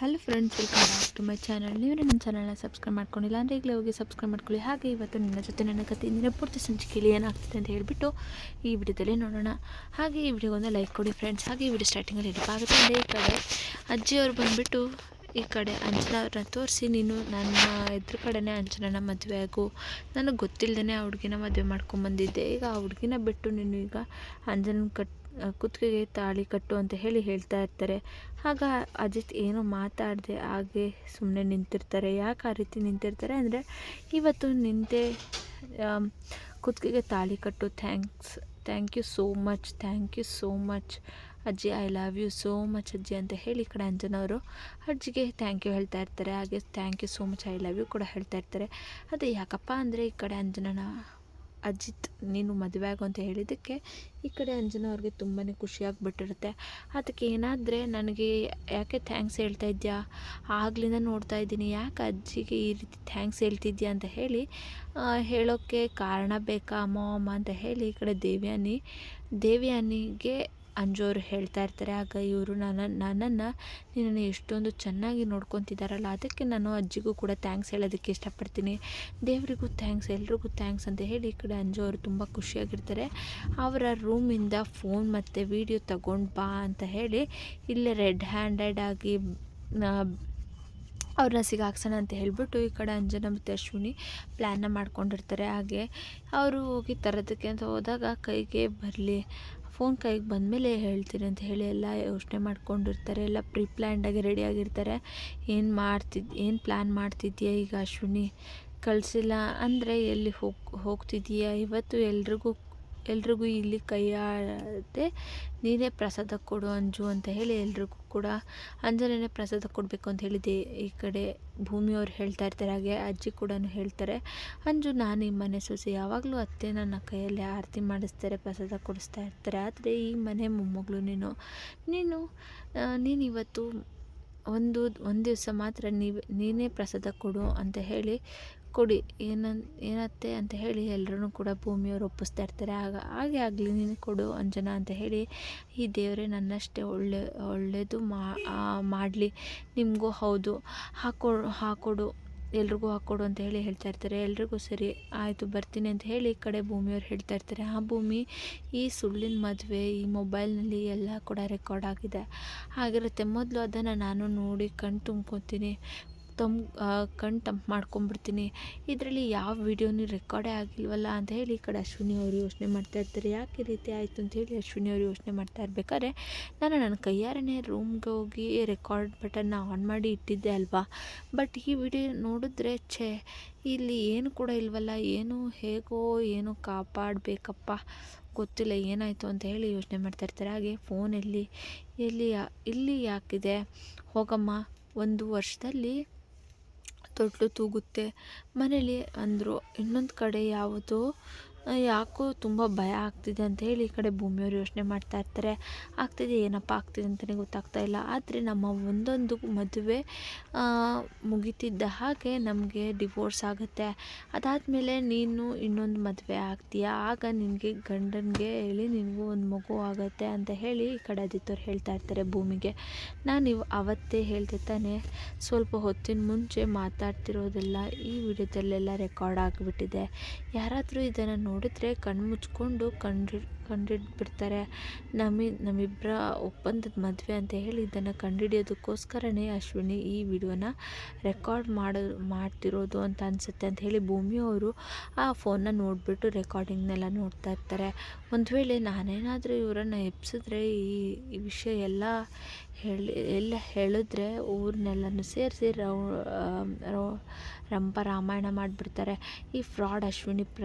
Hello friends welcome back to my channel ನೀವು ನನ್ನ ಚಾನಲ್ನ ಸಬ್ಸ್ಕ್ರೈಬ್ ಮಾಡ್ಕೊಂಡಿಲ್ಲ ಅಂದರೆ ಈಗಲೇ ಹೋಗಿ ಸಬ್ಸ್ಕ್ರೈಬ್ ಮಾಡ್ಕೊಳ್ಳಿ. ಹಾಗೆ ಇವತ್ತು ನನ್ನ ಜೊತೆ ನನ್ನ ಕತೆ ಇಂದಿನ ಪೂರ್ತಿ ಸಂಚಿಕೆಯಲ್ಲಿ ಏನಾಗ್ತಿದೆ ಅಂತ ಹೇಳಿಬಿಟ್ಟು ಈ ವಿಡಿಯೋದಲ್ಲಿ ನೋಡೋಣ. ಹಾಗೆ ಈ ವಿಡಿಯೋಗೊಂದು ಲೈಕ್ ಕೊಡಿ ಫ್ರೆಂಡ್ಸ್ ಹಾಗೆ ಈ ವಿಡಿಯೋ ಸ್ಟಾರ್ಟಿಂಗಲ್ಲಿ ಆಗುತ್ತೆ. ಅಂದರೆ ಈ ಕಡೆ ಅಜ್ಜಿಯವರು ಬಂದುಬಿಟ್ಟು ಈ ಕಡೆ ಅಂಜನವ್ರನ್ನ ತೋರಿಸಿ, ನೀನು ನನ್ನ ಎದುರು ಕಡೆನೇ ಅಂಜನನ ಮದುವೆ ಆಗು. ನನಗೆ ಗೊತ್ತಿಲ್ಲದೇ ಆ ಹುಡುಗಿನ ಮದುವೆ ಮಾಡ್ಕೊಂಬಂದಿದ್ದೆ. ಈಗ ಆ ಹುಡುಗಿನ ಬಿಟ್ಟು ನೀನು ಈಗ ಅಂಜನ ಕಟ್ ಕುತ್ತಿಗೆಗೆ ತಾಳಿ ಕಟ್ಟು ಅಂತ ಹೇಳಿ ಹೇಳ್ತಾ ಇರ್ತಾರೆ. ಆಗ ಅಜಿತ್ ಏನು ಮಾತಾಡದೆ ಹಾಗೆ ಸುಮ್ಮನೆ ನಿಂತಿರ್ತಾರೆ. ಯಾಕೆ ಆ ರೀತಿ ನಿಂತಿರ್ತಾರೆ ಅಂದರೆ ಇವತ್ತು ನಿಂತೆ ಕುತ್ತಿಗೆಗೆ ತಾಳಿ ಕಟ್ಟು. Thanks, thank you so much, thank you so much. ಅಜ್ಜಿ, I love you so much ಅಜ್ಜಿ ಅಂತ ಹೇಳಿ ಈ ಕಡೆ ಅಂಜನವರು ಅಜ್ಜಿಗೆ ಥ್ಯಾಂಕ್ ಯು ಹೇಳ್ತಾ ಇರ್ತಾರೆ. ಹಾಗೆ thank you so much, I love you ಕೂಡ ಹೇಳ್ತಾ ಇರ್ತಾರೆ. ಅದೇ ಯಾಕಪ್ಪ ಅಂದರೆ ಈ ಕಡೆ ಅಂಜನನ ಅಜಿತ್, ನೀನು ಮದುವೆ ಆಗು ಅಂತ ಹೇಳಿದ್ದಕ್ಕೆ ಈ ಕಡೆ ಅಂಜನ ಅವ್ರಿಗೆ ತುಂಬಾ ಖುಷಿಯಾಗಿಬಿಟ್ಟಿರುತ್ತೆ. ಅದಕ್ಕೆ ಏನಾದರೆ ನನಗೆ ಯಾಕೆ ಥ್ಯಾಂಕ್ಸ್ ಹೇಳ್ತಾ ಇದೆಯಾ? ಆಗ್ಲಿಂದ ನೋಡ್ತಾ ಇದ್ದೀನಿ, ಯಾಕೆ ಅಜ್ಜಿಗೆ ಈ ರೀತಿ ಥ್ಯಾಂಕ್ಸ್ ಹೇಳ್ತಿದ್ಯಾ ಅಂತ ಹೇಳಿ ಹೇಳೋಕ್ಕೆ ಕಾರಣ ಬೇಕಾ, ಅಮ್ಮ ಅಮ್ಮ ಅಂತ ಹೇಳಿ ಈ ಕಡೆ ದೇವ್ಯಾನಿ, ದೇವ್ಯಾನಿಗೆ ಅಂಜೋರು ಹೇಳ್ತಾ ಇರ್ತಾರೆ, ಆಗ ಇವರು ನನ್ನ, ನನ್ನನ್ನು ನಿನ್ನನ್ನು ಎಷ್ಟೊಂದು ಚೆನ್ನಾಗಿ ನೋಡ್ಕೊತಿದ್ದಾರಲ್ಲ ಅದಕ್ಕೆ ನಾನು ಅಜ್ಜಿಗೂ ಕೂಡ ಥ್ಯಾಂಕ್ಸ್ ಹೇಳೋದಕ್ಕೆ ಇಷ್ಟಪಡ್ತೀನಿ. ದೇವರಿಗೂ ಥ್ಯಾಂಕ್ಸ್ ಎಲ್ರಿಗೂ ಥ್ಯಾಂಕ್ಸ್ ಅಂತ ಹೇಳಿ ಈ ಕಡೆ ಅಂಜು ಅವರು ತುಂಬ ಖುಷಿಯಾಗಿರ್ತಾರೆ. ಅವರ ರೂಮಿಂದ ಫೋನ್ ಮತ್ತು ವೀಡಿಯೋ ತಗೊಂಡು ಬಾ ಅಂತ ಹೇಳಿ ಇಲ್ಲೇ ರೆಡ್ ಹ್ಯಾಂಡೆಡ್ ಆಗಿ ಅವ್ರನ್ನ ಸಿಗಾಕ್ಸೋಣ ಅಂತ ಹೇಳಿಬಿಟ್ಟು ಈ ಕಡೆ ಅಂಜನ ಮತ್ತು ಅಶ್ವಿನಿ ಪ್ಲ್ಯಾನ್ನ ಮಾಡ್ಕೊಂಡಿರ್ತಾರೆ. ಹಾಗೆ ಅವರು ಹೋಗಿ ತರೋದಕ್ಕೆ ಅಂತ ಹೋದಾಗ ಕೈಗೆ ಬರಲಿ ಫೋನ್ ಕೈಗೆ ಬಂದಮೇಲೆ ಹೇಳ್ತೀನಿ ಅಂತ ಹೇಳಿ ಎಲ್ಲ ಯೋಚನೆ ಮಾಡ್ಕೊಂಡಿರ್ತಾರೆ. ಎಲ್ಲ ಪ್ರೀ ಪ್ಲ್ಯಾಂಡಾಗಿ ರೆಡಿಯಾಗಿರ್ತಾರೆ ಏನು ಮಾಡ್ತಿದ್ದು ಏನು ಪ್ಲ್ಯಾನ್ ಮಾಡ್ತಿದ್ದೀಯಾ ಈಗ ಅಶ್ವಿನಿ? ಕಳಿಸಿಲ್ಲ ಅಂದರೆ ಎಲ್ಲಿ ಹೋಗಿ ಹೋಗ್ತಿದ್ದೀಯಾ ಇವತ್ತು ಎಲ್ರಿಗೂ ಎಲ್ರಿಗೂ ಇಲ್ಲಿ ಕೈಯಾಡದೆ ನೀನೇ ಪ್ರಸಾದ ಕೊಡು ಅಂಜು ಅಂತ ಹೇಳಿ ಎಲ್ರಿಗೂ ಕೂಡ ಅಂಜನೇ ಪ್ರಸಾದ ಕೊಡಬೇಕು ಅಂತ ಹೇಳಿದೆ. ಈ ಕಡೆ ಭೂಮಿಯವ್ರು ಹೇಳ್ತಾ ಇರ್ತಾರೆ, ಹಾಗೆ ಅಜ್ಜಿ ಕೂಡ ಹೇಳ್ತಾರೆ, ಅಂಜು ನಾನು ಈ ಮನೆ ಸೊಸೆ, ಯಾವಾಗಲೂ ಅತ್ತೆ ನನ್ನ ಕೈಯಲ್ಲಿ ಆರತಿ ಮಾಡಿಸ್ತಾರೆ, ಪ್ರಸಾದ ಕೊಡಿಸ್ತಾ ಇರ್ತಾರೆ. ಆದರೆ ಈ ಮನೆ ಮೊಮ್ಮಗಳು ನೀನು ನೀನು ನೀನು ಇವತ್ತು ಒಂದು ಒಂದು ದಿವಸ ಮಾತ್ರ ನೀವೇ, ನೀನೇ ಪ್ರಸಾದ ಕೊಡು ಅಂತ ಹೇಳಿ ಕೊಡಿ, ಏನನ್, ಏನತ್ತೆ ಅಂತ ಹೇಳಿ ಎಲ್ಲರೂ ಕೂಡ ಭೂಮಿಯವರು ಒಪ್ಪಿಸ್ತಾ ಇರ್ತಾರೆ. ಆಗ, ಹಾಗೆ ಆಗಲಿ, ನೀನು ಕೊಡು ಅಂಜನಾ ಅಂತ ಹೇಳಿ ಈ ದೇವರೇ ನನ್ನಷ್ಟೇ ಒಳ್ಳೆ ಒಳ್ಳೆಯದು ಮಾಡಲಿ. ನಿಮಗೂ ಹೌದು. ಹಾಕೊ ಹಾಕೊಡು. ಎಲ್ರಿಗೂ ಹಾಕ್ಕೊಡು ಅಂತ ಹೇಳಿ ಹೇಳ್ತಾ ಇರ್ತಾರೆ. ಎಲ್ರಿಗೂ ಸರಿ, ಆಯಿತು, ಬರ್ತೀನಿ ಅಂತ ಹೇಳಿ ಈ ಕಡೆ ಭೂಮಿಯವ್ರು ಹೇಳ್ತಾ ಇರ್ತಾರೆ. ಆ ಭೂಮಿ ಈ ಸುಳ್ಳಿನ ಮದುವೆ, ಈ ಮೊಬೈಲ್ನಲ್ಲಿ ಎಲ್ಲ ಕೂಡ ರೆಕಾರ್ಡ್ ಆಗಿದೆ. ಆಗಿರುತ್ತೆ ಮೊದಲು ಅದನ್ನು ನಾನು ನೋಡಿ ಕಣ್ ತುಂಬ್ಕೊತೀನಿ. ತಮ್ ಕಣ್ಣು ತಂಪು ಮಾಡ್ಕೊಂಬಿಡ್ತೀನಿ. ಇದರಲ್ಲಿ ಯಾವ ವೀಡಿಯೋನು ರೆಕಾರ್ಡೇ ಆಗಿಲ್ವಲ್ಲ ಅಂತ ಹೇಳಿ ಈ ಕಡೆ ಅಶ್ವಿನಿ ಅವರು ಯೋಚನೆ ಮಾಡ್ತಾ ಇರ್ತಾರೆ. ಯಾಕೆ ಈ ರೀತಿ ಆಯಿತು ಅಂತ ಹೇಳಿ ಅಶ್ವಿನಿ ಅವರು ಯೋಚನೆ ಮಾಡ್ತಾ ಇರ್ಬೇಕಾದ್ರೆ, ನಾನು ನನ್ನ ಕೈಯಾರನೇ ರೂಮ್ಗೆ ಹೋಗಿ ರೆಕಾರ್ಡ್ ಬಟನ್ನ ಆನ್ ಮಾಡಿ ಇಟ್ಟಿದ್ದೆ ಅಲ್ವಾ? ಬಟ್ ಈ ವಿಡಿಯೋ ನೋಡಿದ್ರೆ, ಛೇ, ಇಲ್ಲಿ ಏನು ಕೂಡ ಇಲ್ವಲ್ಲ, ಏನು ಹೇಗೋ ಏನು ಕಾಪಾಡಬೇಕಪ್ಪ, ಗೊತ್ತಿಲ್ಲ ಏನಾಯಿತು ಅಂತ ಹೇಳಿ ಯೋಚನೆ ಮಾಡ್ತಾ ಇರ್ತಾರೆ. ಹಾಗೆ ಫೋನಲ್ಲಿ ಎಲ್ಲಿ ಇಲ್ಲಿ ಯಾಕಿದೆ, ಹೋಗಮ್ಮ, ಒಂದು ವರ್ಷದಲ್ಲಿ ತೊಟ್ಲು ತೂಗುತ್ತೆ. ಮನೇಲಿ ಅಂದರು ಇನ್ನೊಂದು ಕಡೆ ಯಾವುದು ಯಾಕೋ ತುಂಬ ಭಯ ಆಗ್ತಿದೆ ಅಂತ ಹೇಳಿ ಈ ಕಡೆ ಭೂಮಿಯವರು ಯೋಚನೆ ಮಾಡ್ತಾ ಇರ್ತಾರೆ. ಆಗ್ತಿದೆ, ಏನಪ್ಪ ಆಗ್ತಿದೆ ಅಂತಲೇ ಗೊತ್ತಾಗ್ತಾ ಇಲ್ಲ. ಆದರೆ ನಮ್ಮ ಒಂದೊಂದು ಮದುವೆ ಮುಗಿತಿದ್ದ ಹಾಗೆ ನಮಗೆ ಡಿವೋರ್ಸ್ ಆಗುತ್ತೆ. ಅದಾದಮೇಲೆ ನೀನು ಇನ್ನೊಂದು ಮದುವೆ ಆಗ್ತೀಯಾ? ಆಗ ನಿನಗೆ ಗಂಡನಿಗೆ ಹೇಳಿ ನಿನಗೂ ಒಂದು ಮಗು ಆಗುತ್ತೆ ಅಂತ ಹೇಳಿ ಈ ಕಡೆ ಆದಿತ್ಯವ್ರು ಹೇಳ್ತಾ ಇರ್ತಾರೆ ಭೂಮಿಗೆ. ನಾನು ಇವ್ ಅವತ್ತೇ ಹೇಳ್ದೆ ತಾನೆ, ಸ್ವಲ್ಪ ಹೊತ್ತಿನ ಮುಂಚೆ ಮಾತಾಡ್ತಿರೋದೆಲ್ಲ ಈ ವಿಡಿಯೋದಲ್ಲೆಲ್ಲ ರೆಕಾರ್ಡ್ ಆಗಿಬಿಟ್ಟಿದೆ. ಯಾರಾದರೂ ಇದನ್ನು ನೋಡಿದ್ರೆ ಕಣ್ಣು ಮುಚ್ಕೊಂಡು ಕಂಡು ಕಂಡಿಡ್ಬಿಡ್ತಾರೆ ನಮಿ ನಮ್ಮಿಬ್ಬರ ಒಪ್ಪಂದದ ಮದುವೆ ಅಂತ ಹೇಳಿ ಇದನ್ನು ಕಂಡುಹಿಡಿಯೋದಕ್ಕೋಸ್ಕರನೇ ಅಶ್ವಿನಿ ಈ ವಿಡಿಯೋನ ರೆಕಾರ್ಡ್ ಮಾಡೋ ಮಾಡ್ತಿರೋದು ಅಂತ ಅನಿಸುತ್ತೆ ಅಂತ ಹೇಳಿ ಭೂಮಿಯವರು ಆ ಫೋನ್ನ ನೋಡಿಬಿಟ್ಟು ರೆಕಾರ್ಡಿಂಗ್ನೆಲ್ಲ ನೋಡ್ತಾ ಇರ್ತಾರೆ. ಒಂದು ವೇಳೆ ನಾನೇನಾದರೂ ಇವರನ್ನು ಎಬ್ಸಿದ್ರೆ ಈ ವಿಷಯ ಎಲ್ಲ ಹೇಳಿ ಎಲ್ಲ ಹೇಳಿದ್ರೆ ಊರನ್ನೆಲ್ಲನೂ ಸೇರಿಸಿ ರೌ ರಂಪ ರಾಮಾಯಣ ಮಾಡಿಬಿಡ್ತಾರೆ. ಈ ಫ್ರಾಡ್ ಅಶ್ವಿನಿ ಪ್ರ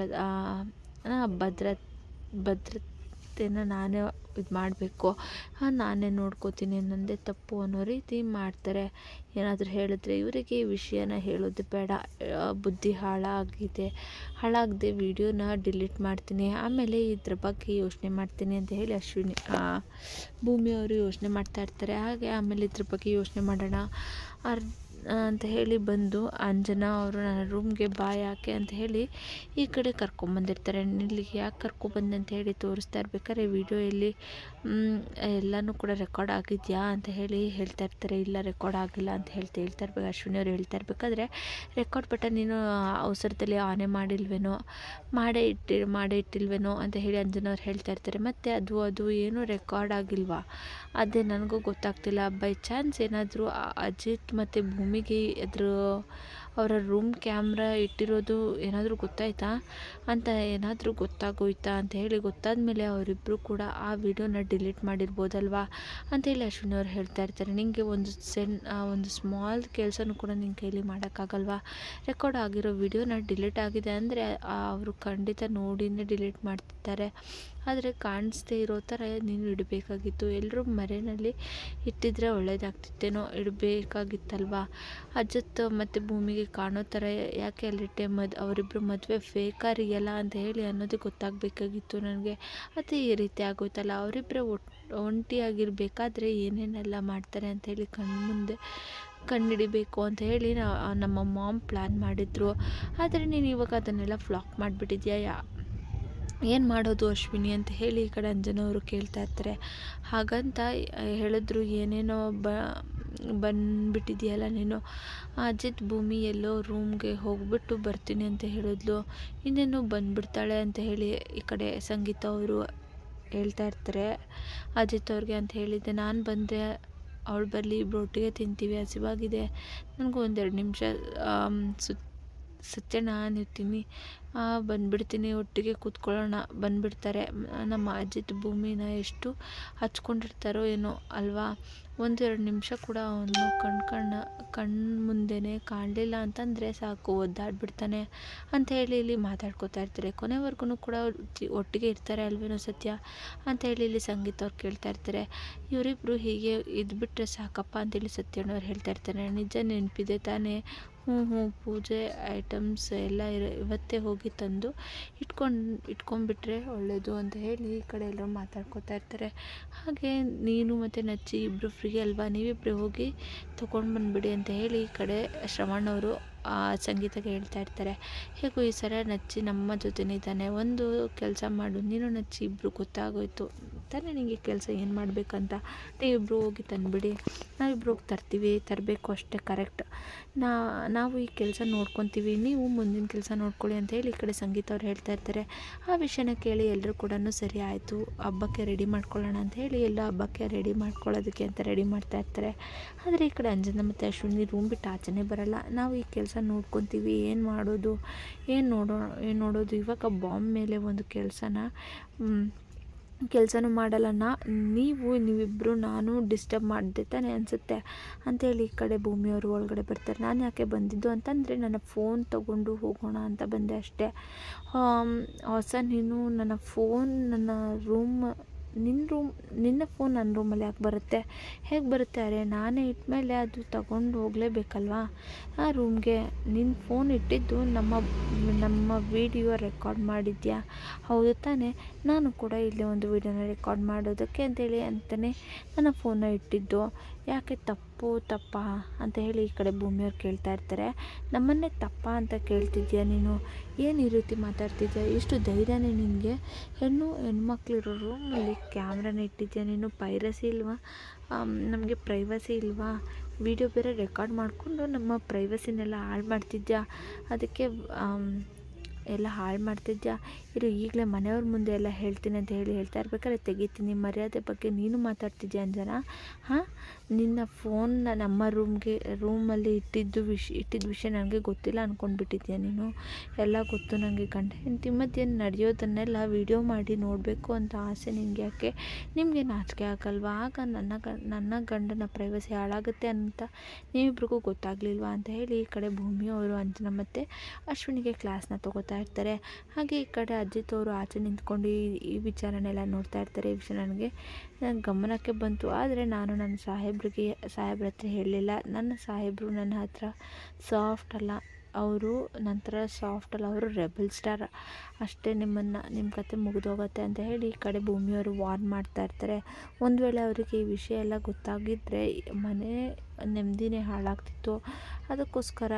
ಭದ್ರ, ಭದ್ರತೆನ ನಾನೇ ಇದು ಮಾಡಬೇಕು. ನಾನೇ ನೋಡ್ಕೋತೀನಿ ನನ್ನದೇ ತಪ್ಪು ಅನ್ನೋ ರೀತಿ ಮಾಡ್ತಾರೆ. ಏನಾದರೂ ಹೇಳಿದ್ರೆ ಇವರಿಗೆ ಈ ವಿಷಯನ ಹೇಳೋದು ಬೇಡ. ಬುದ್ಧಿ ಹಾಳಾಗಿದೆ. ಹಾಳಾಗದೆ ವಿಡಿಯೋನ ಡಿಲೀಟ್ ಮಾಡ್ತೀನಿ. ಆಮೇಲೆ ಇದ್ರ ಬಗ್ಗೆ ಯೋಚನೆ ಮಾಡ್ತೀನಿ ಅಂತ ಹೇಳಿ ಅಶ್ವಿನಿ ಭೂಮಿಯವರು ಯೋಚನೆ ಮಾಡ್ತಾ ಇರ್ತಾರೆ. ಹಾಗೆ ಆಮೇಲೆ ಇದ್ರ ಬಗ್ಗೆ ಯೋಚನೆ ಮಾಡೋಣ. ಅರ್ ಅಂತ ಹೇಳಿ ಬಂದು ಅಂಜನಾ ಅವರು ನನ್ನ ರೂಮ್ಗೆ ಬಾ ಯಾಕೆ? ಅಂತ ಹೇಳಿ ಈ ಕಡೆ ಕರ್ಕೊಂಬಂದಿರ್ತಾರೆ ಇಲ್ಲಿಗೆ ಯಾಕೆ ಕರ್ಕೊಬಂದೆ ಅಂತ ಹೇಳಿ ತೋರಿಸ್ತಾ ಇರ್ಬೇಕಾದ್ರೆ ವಿಡಿಯೋ ಇಲ್ಲಿ ಎಲ್ಲನೂ ಕೂಡ ರೆಕಾರ್ಡ್ ಆಗಿದೆಯಾ? ಅಂತ ಹೇಳಿ ಹೇಳ್ತಾ ಇರ್ತಾರೆ. ಇಲ್ಲ ರೆಕಾರ್ಡ್ ಆಗಿಲ್ಲ, ಅಂತ ಹೇಳ್ತಾ ಹೇಳ್ತಾ ಇರ್ಬೇಕು. ಅಶ್ವಿನಿ ಅವರು ಹೇಳ್ತಾ ಇರ್ಬೇಕಾದ್ರೆ ರೆಕಾರ್ಡ್ ಬಟನ್ ನೀನು ಅವಸರದಲ್ಲಿ ಆನೇ ಮಾಡಿಲ್ವೇನೋ, ಮಾಡೇ ಇಟ್ಟಿ, ಮಾಡೇ ಇಟ್ಟಿಲ್ವೇನೋ, ಅಂತ ಹೇಳಿ ಅಂಜನವ್ರು ಹೇಳ್ತಾ ಇರ್ತಾರೆ. ಮತ್ತು ಅದು ಅದು ಏನೂ ರೆಕಾರ್ಡ್ ಆಗಿಲ್ವಾ? ಅದೇ ನನಗೂ ಗೊತ್ತಾಗ್ತಿಲ್ಲ. ಬೈ ಚಾನ್ಸ್ ಏನಾದರೂ ಅಜಿತ್ ಮತ್ತು ಭೂಮಿಗೆ ಅದ್ರ ಅವರ ರೂಮ್ ಕ್ಯಾಮ್ರಾ ಇಟ್ಟಿರೋದು ಏನಾದರೂ ಗೊತ್ತಾಯ್ತಾ? ಅಂತ ಏನಾದರೂ ಗೊತ್ತಾಗೋಯ್ತಾ ಅಂತ ಹೇಳಿ ಗೊತ್ತಾದ ಮೇಲೆ ಅವರಿಬ್ಬರು ಕೂಡ ಆ ವಿಡಿಯೋನ ಡಿಲೀಟ್ ಮಾಡಿರ್ಬೋದಲ್ವಾ? ಅಂತೇಳಿ ಅಶ್ವಿನಿ ಅವ್ರು ಹೇಳ್ತಾ ಇರ್ತಾರೆ. ನಿಮಗೆ ಒಂದು ಸೆನ್ ಒಂದು ಸ್ಮಾಲ್ ಕೆಲಸನೂ ಕೂಡ ನಿನ್ನ ಕೈಲಿ ಮಾಡೋಕ್ಕಾಗಲ್ವಾ? ರೆಕಾರ್ಡ್ ಆಗಿರೋ ವಿಡಿಯೋನ ಡಿಲೀಟ್ ಆಗಿದೆ ಅಂದರೆ ಅವರು ಖಂಡಿತ ನೋಡಿನೇ ಡಿಲೀಟ್ ಮಾಡ್ತಿದ್ದಾರೆ. ಆದರೆ ಕಾಣಿಸ್ದೇ ಇರೋ ಥರ ನೀನು ಇಡಬೇಕಾಗಿತ್ತು. ಎಲ್ಲರೂ ಮರೆಯಲ್ಲಿ ಇಟ್ಟಿದ್ರೆ ಒಳ್ಳೆಯದಾಗ್ತಿತ್ತೇನೋ ಇಡಬೇಕಾಗಿತ್ತಲ್ವಾ? ಅಜ್ಜತ್ ಮತ್ತು ಭೂಮಿಗೆ ಕಾಣೋ ಥರ ಯಾಕೆ ಅಲ್ಲಿಟ್ಟೆ ಮದ್ ಅವರಿಬ್ಬರು ಮದುವೆ ಫೇಕಾ ರಿಯಲ್ಲ ಅಂತ ಹೇಳಿ ಅನ್ನೋದು ಗೊತ್ತಾಗಬೇಕಾಗಿತ್ತು ನನಗೆ. ಮತ್ತು ಈ ರೀತಿ ಆಗೋಯ್ತಲ್ಲ. ಅವರಿಬ್ಬರೇ ಒಟ್ಟು ಒಂಟಿಯಾಗಿರಬೇಕಾದ್ರೆ ಏನೇನೆಲ್ಲ ಮಾಡ್ತಾರೆ ಅಂತ ಹೇಳಿ ಕಣ್ಣು ಮುಂದೆ ಕಂಡುಹಿಡಿಬೇಕು ಅಂತ ಹೇಳಿ ನಮ್ಮ ಮಾಮ್ ಪ್ಲ್ಯಾನ್ ಮಾಡಿದ್ರು. ಆದರೆ ನೀನು ಇವಾಗ ಅದನ್ನೆಲ್ಲ ಫ್ಲಾಕ್ ಮಾಡಿಬಿಟ್ಟಿದ್ಯಾ? ಯಾ ಏನು ಮಾಡೋದು ಅಶ್ವಿನಿ ಅಂತ ಹೇಳಿ ಈ ಕಡೆ ಅಂಜನವರು ಕೇಳ್ತಾ ಇರ್ತಾರೆ. ಹಾಗಂತ ಹೇಳಿದ್ರು, ಏನೇನೋ ಬ, ಬಂದುಬಿಟ್ಟಿದೆಯಲ್ಲ ನೀನು? ಅಜಿತ್ ಭೂಮಿ ಎಲ್ಲೋ ರೂಮ್ಗೆ ಹೋಗ್ಬಿಟ್ಟು ಬರ್ತೀನಿ ಅಂತ ಹೇಳಿದ್ಲು. ಇನ್ನೇನು ಬಂದುಬಿಡ್ತಾಳೆ ಅಂತ ಹೇಳಿ ಈ ಕಡೆ ಸಂಗೀತ ಅವರು ಹೇಳ್ತಾ ಇರ್ತಾರೆ. ಅಜಿತ್ ಅವ್ರಿಗೆ ಅಂತ ಹೇಳಿದ್ದೆ, ನಾನು ಬಂದರೆ ಅವಳು ಬರಲಿ ಇಬ್ಬರು ಒಟ್ಟಿಗೆ ತಿಂತೀವಿ, ಹಸಿವಾಗಿದೆ. ನನಗೂ ಒಂದೆರಡು ನಿಮಿಷ ಸುತ್ತ ಸತ್ಯಣ್ಣ ಇರ್ತೀನಿ. ಬಂದುಬಿಡ್ತೀನಿ ಒಟ್ಟಿಗೆ ಕೂತ್ಕೊಳ್ಳೋಣ. ಬಂದುಬಿಡ್ತಾರೆ. ನಮ್ಮ ಅಜಿತ್ ಭೂಮಿನ ಎಷ್ಟು ಹಚ್ಕೊಂಡಿರ್ತಾರೋ ಏನೋ ಅಲ್ವಾ? ಒಂದೆರಡು ನಿಮಿಷ ಕೂಡ ಅವನು ಕಣ್ ಕಣ್ಣು ಕಣ್ಣು ಮುಂದೆನೇ ಕಾಣಲಿಲ್ಲ ಅಂತಂದರೆ ಸಾಕು, ಒದ್ದಾಡ್ಬಿಡ್ತಾನೆ ಅಂತ ಹೇಳಿ ಇಲ್ಲಿ ಮಾತಾಡ್ಕೋತಾ ಇರ್ತಾರೆ. ಕೊನೆವರೆಗೂ ಕೂಡ ಒಟ್ಟಿಗೆ ಇರ್ತಾರೆ ಅಲ್ವೇನೋ ಸತ್ಯ ಅಂತ ಹೇಳಿ ಇಲ್ಲಿ ಸಂಗೀತ ಅವ್ರು ಕೇಳ್ತಾ ಇರ್ತಾರೆ. ಇವರಿಬ್ಬರು ಹೀಗೆ ಇದ್ಬಿಟ್ರೆ ಸಾಕಪ್ಪ ಅಂತೇಳಿ ಸತ್ಯಣ್ಣವ್ರು ಹೇಳ್ತಾ ಇರ್ತಾರೆ. ನಿಜ ನೆನಪಿದೆ ತಾನೇ? ಹ್ಞೂ ಹ್ಞೂ ಪೂಜೆ ಐಟಮ್ಸ್ ಎಲ್ಲ ಇರ, ಇವತ್ತೇ ಹೋಗಿ ತಂದು ಇಟ್ಕೊಂಡು, ಇಟ್ಕೊಂಡ್ಬಿಟ್ರೆ ಒಳ್ಳೆಯದು ಅಂತ ಹೇಳಿ ಈ ಕಡೆ ಎಲ್ಲರೂ ಮಾತಾಡ್ಕೋತಾ ಇರ್ತಾರೆ. ಹಾಗೆ ನೀನು ಮತ್ತು ನಚ್ಚಿ ಇಬ್ಬರು ಫ್ರೀ ಅಲ್ವಾ? ನೀವಿಬ್ಬರು ಹೋಗಿ ತೊಗೊಂಡು ಬಂದುಬಿಡಿ ಅಂತ ಹೇಳಿ ಈ ಕಡೆ ಶ್ರವಣ್ಣವರು ಸಂಗೀತಕ್ಕೆ ಹೇಳ್ತಾ ಇರ್ತಾರೆ. ಹೇಗೂ ಈ ಸರ ನಚ್ಚಿ ನಮ್ಮ ಜೊತೆನೇ ಇದ್ದಾನೆ. ಒಂದು ಕೆಲಸ ಮಾಡು. ನೀನು ನಚ್ಚಿ ಇಬ್ಬರು ಗೊತ್ತಾಗೋಯ್ತು. ತಾನೇ ನಿನಗೆ ಕೆಲಸ ಏನು ಮಾಡಬೇಕಂತ? ನೀವಿಬ್ಬರು ಹೋಗಿ ತಂದುಬಿಡಿ. ನಾವಿಬ್ಬರು ಹೋಗಿ ತರ್ತೀವಿ, ತರಬೇಕು ಅಷ್ಟೇ ಕರೆಕ್ಟ್ ನಾ, ನಾವು ಈ ಕೆಲಸ ನೋಡ್ಕೊತೀವಿ, ನೀವು ಮುಂದಿನ ಕೆಲಸ ನೋಡ್ಕೊಳ್ಳಿ ಅಂತ ಹೇಳಿ ಈ ಕಡೆ ಸಂಗೀತ ಅವ್ರು ಹೇಳ್ತಾ ಇರ್ತಾರೆ. ಆ ವಿಷಯನ ಕೇಳಿ ಎಲ್ಲರೂ ಕೂಡ ಸರಿ ಆಯಿತು. ಹಬ್ಬಕ್ಕೆ ರೆಡಿ ಮಾಡ್ಕೊಳ್ಳೋಣ ಅಂತ ಹೇಳಿ ಎಲ್ಲ ಹಬ್ಬಕ್ಕೆ ರೆಡಿ ಮಾಡ್ಕೊಳ್ಳೋದಕ್ಕೆ ಅಂತ ರೆಡಿ ಮಾಡ್ತಾ ಇರ್ತಾರೆ. ಆದರೆ ಈ ಕಡೆ ಅಂಜನ ಮತ್ತು ಅಶ್ವಿನಿ ರೂಮ್ ಬಿಟ್ಟು ಆಚೆನೇ ಬರೋಲ್ಲ. ನಾವು ಈ ಕೆಲಸ ನೋಡ್ಕೊತೀವಿ, ಏನು ಮಾಡೋದು, ಏನು ನೋಡೋ, ಏನು ನೋಡೋದು? ಇವಾಗ ಬಾಂಬ್ ಮೇಲೆ ಒಂದು ಕೆಲಸನ ಕೆಲಸನೂ ಮಾಡಲ್ಲ ನಾ ನೀವು ನೀವಿಬ್ಬರು ನಾನು ಡಿಸ್ಟರ್ಬ್ ಮಾಡಿದೆ ತಾನೇ ಅನಿಸುತ್ತೆ. ಅಂಥೇಳಿ ಈ ಕಡೆ ಭೂಮಿಯವರು ಒಳಗಡೆ ಬರ್ತಾರೆ. ನಾನು ಯಾಕೆ ಬಂದಿದ್ದು ಅಂತಂದರೆ ನನ್ನ ಫೋನ್ ತೊಗೊಂಡು ಹೋಗೋಣ ಅಂತ ಬಂದೆ ಅಷ್ಟೇ. ಹೊಸ ನೀನು ನನ್ನ ಫೋನ್ ನನ್ನ ರೂಮ್ ನಿನ್ನ ರೂಮ್, ನಿನ್ನ ಫೋನ್ ನನ್ನ ರೂಮಲ್ಲಿ ಯಾಕೆ ಬರುತ್ತೆ? ಹೇಗೆ ಬರುತ್ತೆ ಅರೆ? ನಾನೇ ಇಟ್ಮೇಲೆ ಅದು ತಗೊಂಡು ಹೋಗಲೇಬೇಕಲ್ವಾ? ಆ ರೂಮ್ಗೆ ನಿನ್ನ ಫೋನ್ ಇಟ್ಟಿದ್ದು ನಮ್ಮ ನಮ್ಮ ವೀಡಿಯೋ ರೆಕಾರ್ಡ್ ಮಾಡಿದ್ಯಾ? ಹೌದು ತಾನೇ. ನಾನು ಕೂಡ ಇಲ್ಲಿ ಒಂದು ವೀಡಿಯೋನ ರೆಕಾರ್ಡ್ ಮಾಡೋದಕ್ಕೆ ಅಂತೇಳಿ ಅಂತಲೇ ನನ್ನ ಫೋನ್ನ ಇಟ್ಟಿದ್ದು. ಯಾಕೆ ತಪ್ಪು, ತಪ್ಪ ಅಂತ ಹೇಳಿ ಈ ಕಡೆ ಭೂಮಿಯವ್ರು ಕೇಳ್ತಾ ಇರ್ತಾರೆ. ನಮ್ಮನ್ನೇ ತಪ್ಪ ಅಂತ ಕೇಳ್ತಿದ್ಯಾ ನೀನು? ಏನು ಈ ರೀತಿ ಮಾತಾಡ್ತಿದ್ಯಾ? ಎಷ್ಟು ಧೈರ್ಯನೇ ನಿನಗೆ? ಹೆಣ್ಣು ಹೆಣ್ಮಕ್ಳಿರೋ ರೂಮಲ್ಲಿ ಕ್ಯಾಮ್ರಾನ ಇಟ್ಟಿದ್ಯಾ ನೀನು? ಪೈರಸಿ ಇಲ್ವಾ? ನಮಗೆ ಪ್ರೈವಸಿ ಇಲ್ವಾ? ವಿಡಿಯೋ ಬೇರೆ ರೆಕಾರ್ಡ್ ಮಾಡಿಕೊಂಡು ನಮ್ಮ ಪ್ರೈವಸಿನೆಲ್ಲ ಹಾಳು ಮಾಡ್ತಿದ್ಯಾ? ಅದಕ್ಕೆ ಎಲ್ಲ ಹಾಳು ಮಾಡ್ತಿದ್ಯಾ? ಇರು, ಈಗಲೇ ಮನೆಯವ್ರ ಮುಂದೆ ಎಲ್ಲ ಹೇಳ್ತೀನಿ ಅಂತ ಹೇಳಿ ಹೇಳ್ತಾ ಇರ್ಬೇಕಾದ್ರೆ ತೆಗಿತೀನಿ. ಮರ್ಯಾದೆ ಬಗ್ಗೆ ನೀನು ಮಾತಾಡ್ತಿದ್ಯಾ ಅಂಜನ? ಹಾಂ? ನಿನ್ನ ಫೋನ್ನ ನಮ್ಮ ರೂಮ್ಗೆ ರೂಮಲ್ಲಿ ಇಟ್ಟಿದ್ದು ವಿಷ್ ಇಟ್ಟಿದ್ದ ವಿಷಯ ನನಗೆ ಗೊತ್ತಿಲ್ಲ ಅಂದ್ಕೊಂಡ್ಬಿಟ್ಟಿದ್ಯಾ ನೀನು? ಎಲ್ಲ ಗೊತ್ತು ನನಗೆ ಗಂಡ ಹೆಂಡತಿ ಮಧ್ಯೆ ನಡೆಯೋದನ್ನೆಲ್ಲ ವೀಡಿಯೋ ಮಾಡಿ ನೋಡಬೇಕು ಅಂತ ಆಸೆ ನಿನಗೆ ಯಾಕೆ? ನಿಮಗೆ ನಾಚಿಕೆ ಆಗಲ್ವಾ? ಆಗ ನನ್ನ ನನ್ನ ಗಂಡನ ಪ್ರೈವಸಿ ಹಾಳಾಗುತ್ತೆ ಅಂತ ನೀವಿಬ್ರಿಗೂ ಗೊತ್ತಾಗಲಿಲ್ವಾ ಅಂತ ಹೇಳಿ ಈ ಕಡೆ ಭೂಮಿಯವರು ಅಂಜನ ಮತ್ತು ಅಶ್ವಿನಿಗೆ ಕ್ಲಾಸ್ನ ತೊಗೋತಾ ಇರ್ತಾರೆ. ಹಾಗೆ ಈ ಕಡೆ ಅಜಿತ್ ಅವರು ಆಚೆ ನಿಂತ್ಕೊಂಡು ಈ ವಿಚಾರನೆಲ್ಲ ನೋಡ್ತಾ ಇರ್ತಾರೆ ಈ ವಿಷಯ ನನಗೆ. ನನ್ನ ಗಮನಕ್ಕೆ ಬಂತು. ಆದರೆ ನಾನು ನನ್ನ ಸಾಹೇಬ್ರಿಗೆ, ಸಾಹೇಬ್ರ ಹತ್ರ ಹೇಳಲಿಲ್ಲ. ನನ್ನ ಸಾಹೇಬರು ನನ್ನ ಹತ್ರ ಸಾಫ್ಟ್ ಅಲ್ಲ. ಅವರು ನಂತರ ಸಾಫ್ಟ್ ಅಲ್ಲ. ಅವರು ರೆಬಲ್ ಸ್ಟಾರ್ ಅಷ್ಟೇ ನಿಮ್ಮನ್ನು ನಿಮ್ಮ ಕತೆ ಮುಗಿದೋಗುತ್ತೆ ಅಂತ ಹೇಳಿ ಈ ಕಡೆ ಭೂಮಿಯವರು ವಾರ್ನ್ ಮಾಡ್ತಾ ಇರ್ತಾರೆ. ಒಂದು ವೇಳೆ ಅವರಿಗೆ ಈ ವಿಷಯ ಎಲ್ಲ ಗೊತ್ತಾಗಿದ್ದರೆ ಮನೆ ನೆಮ್ಮದಿನೇ ಹಾಳಾಗ್ತಿತ್ತು. ಅದಕ್ಕೋಸ್ಕರ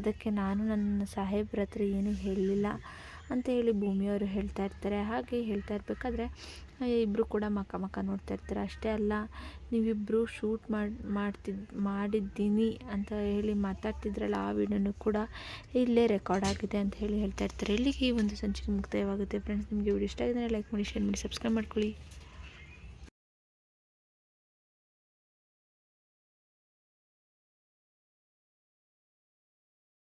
ಅದಕ್ಕೆ ನಾನು ನನ್ನ ಸಾಹೇಬ್ರ ಹತ್ರ ಏನೂ ಹೇಳಲಿಲ್ಲ ಅಂತ ಹೇಳಿ ಭೂಮಿಯವರು ಹೇಳ್ತಾ ಇರ್ತಾರೆ. ಹಾಗೆ ಹೇಳ್ತಾ ಇರಬೇಕಾದ್ರೆ ಇಬ್ಬರು ಕೂಡ ಮಕ್ಕ ಮಕ್ಕ ನೋಡ್ತಾ ಇರ್ತೀರಾ. ಅಷ್ಟೇ ಅಲ್ಲ ನೀವಿಬ್ಬರು ಶೂಟ್ ಮಾಡಿ ಮಾಡ್ತಿದ್ ಮಾಡಿದ್ದೀನಿ ಅಂತ ಹೇಳಿ ಮಾತಾಡ್ತಿದ್ರಲ್ಲ, ಆ ವಿಡಿಯೋನು ಕೂಡ ಇಲ್ಲೇ ರೆಕಾರ್ಡ್ ಆಗಿದೆ ಅಂತ ಹೇಳಿ ಹೇಳ್ತಾ ಇರ್ತಾರೆ. ಇಲ್ಲಿಗೆ ಈ ಒಂದು ಸಂಚಿಕೆ ಮುಕ್ತಾಯವಾಗುತ್ತೆ. ಫ್ರೆಂಡ್ಸ್ ನಿಮಗೆ ವಿಡಿಯೋ ಇಷ್ಟ ಆಗಿದ್ರೆ ಲೈಕ್ ಮಾಡಿ ಶೇರ್ ಮಾಡಿ ಸಬ್ಸ್ಕ್ರೈಬ್ ಮಾಡ್ಕೊಳ್ಳಿ.